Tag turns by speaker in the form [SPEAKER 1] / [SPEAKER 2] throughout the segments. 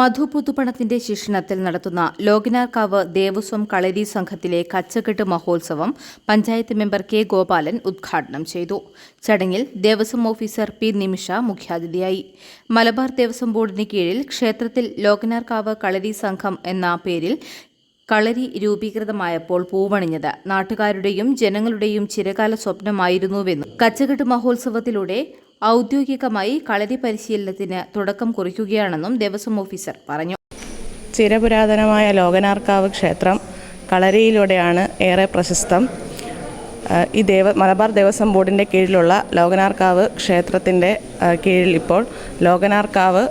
[SPEAKER 1] Madhu പുതുപണത്തിന്റെ ശിക്ഷണത്തിൽ നടത്തുന്ന ലോകനാർക്കാവ് ദേവസ്വം കളരി സംഘത്തിലെ കച്ചകെട്ട് മഹോത്സവം പഞ്ചായത്ത് മെമ്പർ കെ ഗോപാലൻ ഉദ്ഘാടനം ചെയ്തു. ചടങ്ങിൽ ദേവസ്വം ഓഫീസർ പി നിമിഷ മുഖ്യാതിഥിയായി. മലബാർ ദേവസ്വം ബോർഡിന് കീഴിൽ ക്ഷേത്രത്തിൽ ലോകനാർക്കാവ് കളരി സംഘം എന്ന പേരിൽ കളരി രൂപീകൃതമായപ്പോൾ പൂവണിഞ്ഞത് നാട്ടുകാരുടെയും ജനങ്ങളുടെയും ചിരകാല സ്വപ്നമായിരുന്നുവെന്നും കച്ചകെട്ട് മഹോത്സവത്തിലൂടെ ഔദ്യോഗികമായി കളരി പരിശീലനത്തിന് തുടക്കം കുറിക്കുകയാണെന്നും ദേവസ്വം ഓഫീസർ പറഞ്ഞു.
[SPEAKER 2] ചിരപുരാതനമായ ലോകനാർക്കാവ് ക്ഷേത്രം കളരിയിലൂടെയാണ് ഏറെ പ്രശസ്തം. ഈ ദേവ മലബാർ ദേവസ്വം ബോർഡിന്റെ കീഴിലുള്ള ലോകനാർക്കാവ് ക്ഷേത്രത്തിന്റെ കീഴിൽ ഇപ്പോൾ ലോകനാർക്കാവ്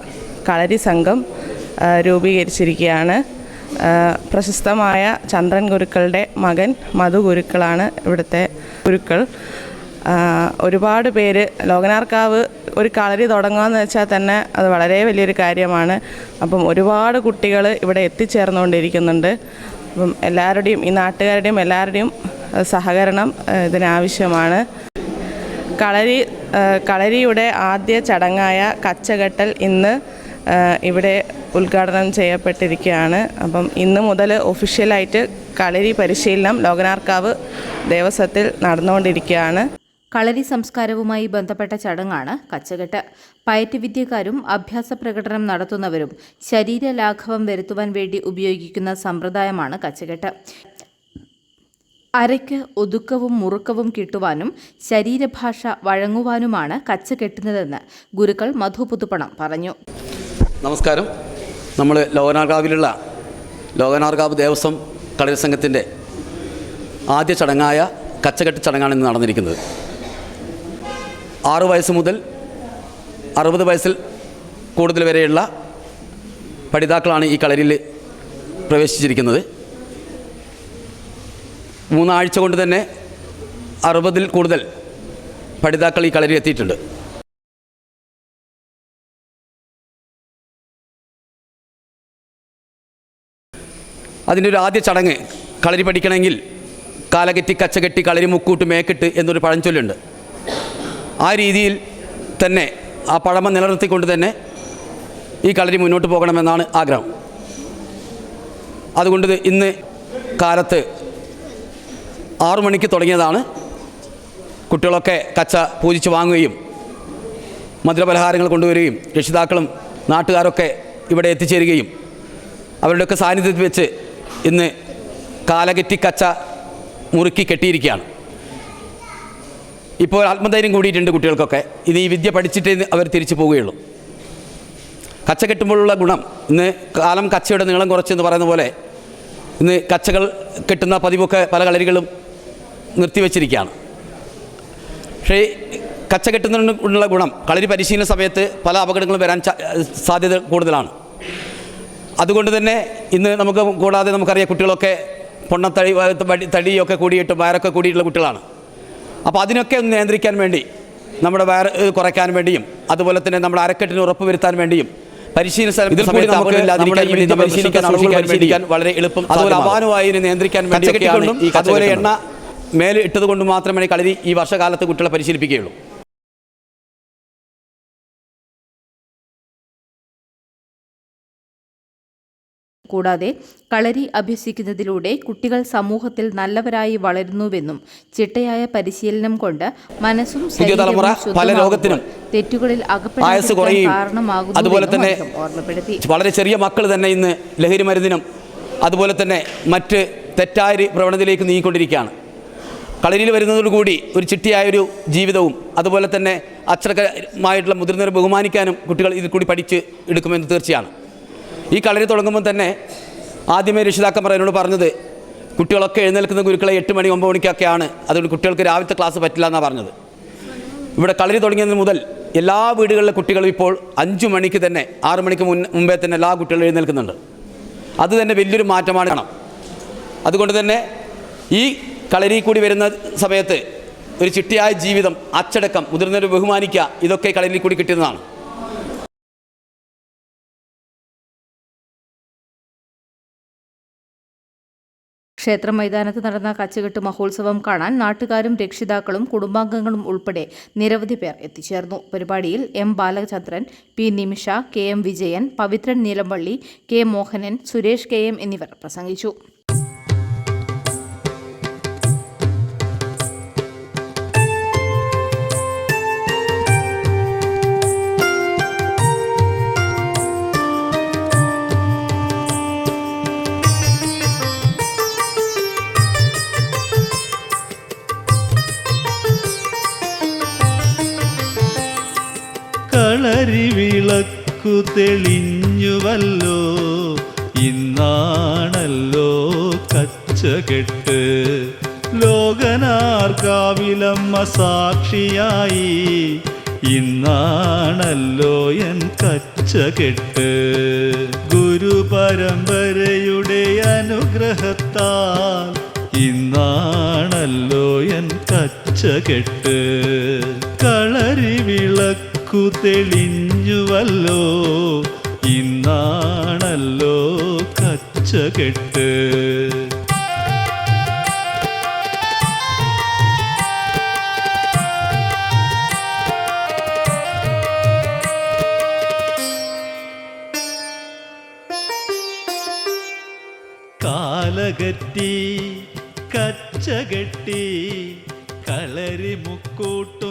[SPEAKER 2] കളരി സംഘം രൂപീകരിച്ചിരിക്കുകയാണ്. പ്രശസ്തമായ ചന്ദ്രൻ ഗുരുക്കളുടെ മകൻ മധു ഗുരുക്കളാണ് ഇവിടുത്തെ ഗുരുക്കൾ. ഒരുപാട് പേര് ലോകനാർക്കാവ് ഒരു കളരി തുടങ്ങുകയെന്ന് വെച്ചാൽ തന്നെ അത് വളരെ വലിയൊരു കാര്യമാണ്. അപ്പം ഒരുപാട് കുട്ടികൾ ഇവിടെ എത്തിച്ചേർന്നുകൊണ്ടിരിക്കുന്നുണ്ട്. അപ്പം എല്ലാവരുടെയും ഈ നാട്ടുകാരുടെയും എല്ലാവരുടെയും സഹകരണം ഇതിനാവശ്യമാണ്. കളരി കളരിയുടെ ആദ്യ ചടങ്ങായ കച്ചകെട്ടൽ ഇന്ന് ഇവിടെ ഉദ്ഘാടനം ചെയ്യപ്പെട്ടിരിക്കുകയാണ്. അപ്പം ഇന്ന് മുതൽ ഒഫീഷ്യലായിട്ട് കളരി പരിശീലനം ലോകനാർക്കാവ് ദേവസ്വത്തിൽ നടന്നുകൊണ്ടിരിക്കുകയാണ്.
[SPEAKER 1] കളരി സംസ്കാരവുമായി ബന്ധപ്പെട്ട ചടങ്ങാണ് കച്ചകെട്ട്. പയറ്റ് വിദ്യക്കാരും അഭ്യാസ പ്രകടനം നടത്തുന്നവരും ശരീരലാഘവം വരുത്തുവാൻ വേണ്ടി ഉപയോഗിക്കുന്ന സമ്പ്രദായമാണ് കച്ചകെട്ട്. അരയ്ക്ക് ഒതുക്കവും മുറുക്കവും കിട്ടുവാനും ശരീരഭാഷ വഴങ്ങുവാനുമാണ് കച്ച കെട്ടുന്നതെന്ന് ഗുരുക്കൾ മധു പുതുപ്പണം പറഞ്ഞു.
[SPEAKER 3] നമസ്കാരം. നമ്മൾ ലോകനാർഗാവിലുള്ള ലോകനാർഗാവ് ദേവസ്വം കളരി സംഘത്തിന്റെ ആദ്യ ചടങ്ങായ കച്ചകെട്ട് ചടങ്ങാണ് ഇന്ന് നടന്നിരിക്കുന്നത്. ആറ് വയസ്സ് മുതൽ അറുപത് വയസ്സിൽ കൂടുതൽ വരെയുള്ള പഠിതാക്കളാണ് ഈ കളരിയിൽ പ്രവേശിച്ചിരിക്കുന്നത്. മൂന്നാഴ്ച കൊണ്ട് തന്നെ അറുപതിൽ കൂടുതൽ പഠിതാക്കൾ ഈ കളരി എത്തിയിട്ടുണ്ട്. അതിന്റെ ഒരു ആദ്യ ചടങ്ങ് കളരി പഠിക്കണമെങ്കിൽ കാലകെട്ടി കച്ചകെട്ടി കളരി മുക്കൂട്ട് മേക്കിട്ട് എന്നൊരു പഴഞ്ചൊല്ലുണ്ട്. ആ രീതിയിൽ തന്നെ ആ പഴമ നിലനിർത്തിക്കൊണ്ട് തന്നെ ഈ കളരി മുന്നോട്ട് പോകണമെന്നാണ് ആഗ്രഹം. അതുകൊണ്ട് ഇന്ന് കാലത്ത് ആറു മണിക്ക് തുടങ്ങിയതാണ്. കുട്ടികളൊക്കെ കച്ച പൂജിച്ച് വാങ്ങുകയും മധുരപലഹാരങ്ങൾ കൊണ്ടുവരികയും രക്ഷിതാക്കളും നാട്ടുകാരൊക്കെ ഇവിടെ എത്തിച്ചേരുകയും അവരുടെയൊക്കെ സാന്നിധ്യത്തിൽ വെച്ച് ഇന്ന് കാലകെറ്റി കച്ച മുറുക്കി കെട്ടിയിരിക്കുകയാണ്. ഇപ്പോൾ ആത്മധൈര്യം കൂടിയിട്ടുണ്ട് കുട്ടികൾക്കൊക്കെ. ഇത് ഈ വിദ്യ പഠിച്ചിട്ട് അവർ തിരിച്ചു പോവുകയുള്ളൂ. കച്ച കെട്ടുമ്പോഴുള്ള ഗുണം. ഇന്ന് കാലം കച്ചയുടെ നീളം കുറച്ചെന്ന് പറയുന്ന പോലെ ഇന്ന് കച്ചകൾ കെട്ടുന്ന പതിവൊക്കെ പല കളരികളും നിർത്തിവെച്ചിരിക്കുകയാണ് പക്ഷേ കച്ച കെട്ടുന്നതിനുള്ള ഗുണം കളരി പരിശീലന സമയത്ത് പല അപകടങ്ങളും വരാൻ സാധ്യത കൂടുതലാണ്. അതുകൊണ്ട് തന്നെ ഇന്ന് നമുക്ക് കൂടാതെ നമുക്കറിയാം കുട്ടികളൊക്കെ പൊണ്ണത്തടി തടിയൊക്കെ കൂടിയിട്ട് വയറൊക്കെ കൂടിയിട്ടുള്ള കുട്ടികളാണ്. അപ്പോൾ അതിനൊക്കെ ഒന്ന് നിയന്ത്രിക്കാൻ വേണ്ടി നമ്മുടെ വയർ കുറയ്ക്കാൻ വേണ്ടിയും അതുപോലെ തന്നെ നമ്മുടെ അരക്കെട്ടിന് ഉറപ്പ് വരുത്താൻ വേണ്ടിയും പരിശീലന വളരെ എളുപ്പം അതുപോലെ അപാനുവായു നിയന്ത്രിക്കാൻ വേണ്ടി അതുപോലെ എണ്ണ മേലെ ഇട്ടത് കൊണ്ട് മാത്രമേ കളരി ഈ വർഷകാലത്ത് കുട്ടികളെ പരിശീലിപ്പിക്കുകയുള്ളൂ.
[SPEAKER 1] കൂടാതെ കളരി അഭ്യസിക്കുന്നതിലൂടെ കുട്ടികൾ സമൂഹത്തിൽ നല്ലവരായി വളരുന്നുവെന്നും ചിട്ടയായ പരിശീലനം കൊണ്ട് മനസ്സും ശരീരവും
[SPEAKER 3] പല രോഗത്തിനും
[SPEAKER 1] തെറ്റുകളിൽ
[SPEAKER 3] അതുപോലെ തന്നെ
[SPEAKER 1] ഓർമ്മപ്പെടുത്തി.
[SPEAKER 3] വളരെ ചെറിയ മക്കൾ തന്നെ ഇന്ന് ലഹരി മരുന്നിനും അതുപോലെ തന്നെ മറ്റ് തെറ്റായ പ്രവണതയിലേക്ക് നീങ്ങിക്കൊണ്ടിരിക്കുകയാണ്. കളരിയിൽ വരുന്നതോടുകൂടി ഒരു ചിട്ടിയായൊരു ജീവിതവും അതുപോലെ തന്നെ അച്ചടക്കമായിട്ടുള്ള മുതിർന്നവരെ ബഹുമാനിക്കാനും കുട്ടികൾ ഇതിൽ കൂടി പഠിച്ച് എടുക്കുമെന്ന് തീർച്ചയാണ്. ഈ കളരി തുടങ്ങുമ്പോൾ തന്നെ ആദ്യമേ രക്ഷിതാക്കന്മാർ എന്നോട് പറഞ്ഞത് കുട്ടികളൊക്കെ എഴുന്നേൽക്കുന്ന ഗുരുക്കളെ എട്ട് മണി ഒമ്പത് മണിക്കൊക്കെയാണ്. അതുകൊണ്ട് കുട്ടികൾക്ക് രാവിലത്തെ ക്ലാസ് പറ്റില്ല എന്നാണ് പറഞ്ഞത്. ഇവിടെ കളരി തുടങ്ങിയതിന് മുതൽ എല്ലാ വീടുകളിലെ കുട്ടികളും ഇപ്പോൾ അഞ്ചു മണിക്ക് തന്നെ ആറു മണിക്ക് മുൻ മുമ്പേ തന്നെ എല്ലാ കുട്ടികളും എഴുന്നേൽക്കുന്നുണ്ട്. അത് തന്നെ വലിയൊരു മാറ്റമാണ്. കാണാം അതുകൊണ്ട് തന്നെ ഈ കളരി കൂടി വരുന്ന സമയത്ത് ഒരു ചിട്ടിയായ ജീവിതം അച്ചടക്കം മുതിർന്നവരെ ബഹുമാനിക്കുക ഇതൊക്കെ കളരിയിൽ കൂടി കിട്ടുന്നതാണ്.
[SPEAKER 1] ക്ഷേത്ര മൈതാനത്ത് നടന്ന കച്ചകെട്ട് മഹോത്സവം കാണാൻ നാട്ടുകാരും രക്ഷിതാക്കളും കുടുംബാംഗങ്ങളും ഉൾപ്പെടെ നിരവധി പേർ എത്തിച്ചേർന്നു. പരിപാടിയിൽ M Balachandran P Nimisha K M Vijayan Pavithran Neelampally K Mohanan Suresh K M എന്നിവർ പ്രസംഗിച്ചു.
[SPEAKER 4] വിളക്കു തെളിഞ്ഞുവല്ലോ. ഇന്നാണല്ലോ കച്ചകെട്ട്. ലോകനാർക്കാവിലമ്മ സാക്ഷിയായി. ഇന്നാണല്ലോ എൻ കച്ചകെട്ട്. ഗുരുപരമ്പരയുടെ അനുഗ്രഹത്താൽ ഇന്നാണല്ലോ എൻ കച്ചകെട്ട്. കളരി വിളക്കു തെളിഞ്ഞുവല്ലോ. ഇന്നാണല്ലോ കച്ചകെട്ട്. കാലകറ്റി കച്ചകെട്ടി കളരി മുക്കൂട്ടും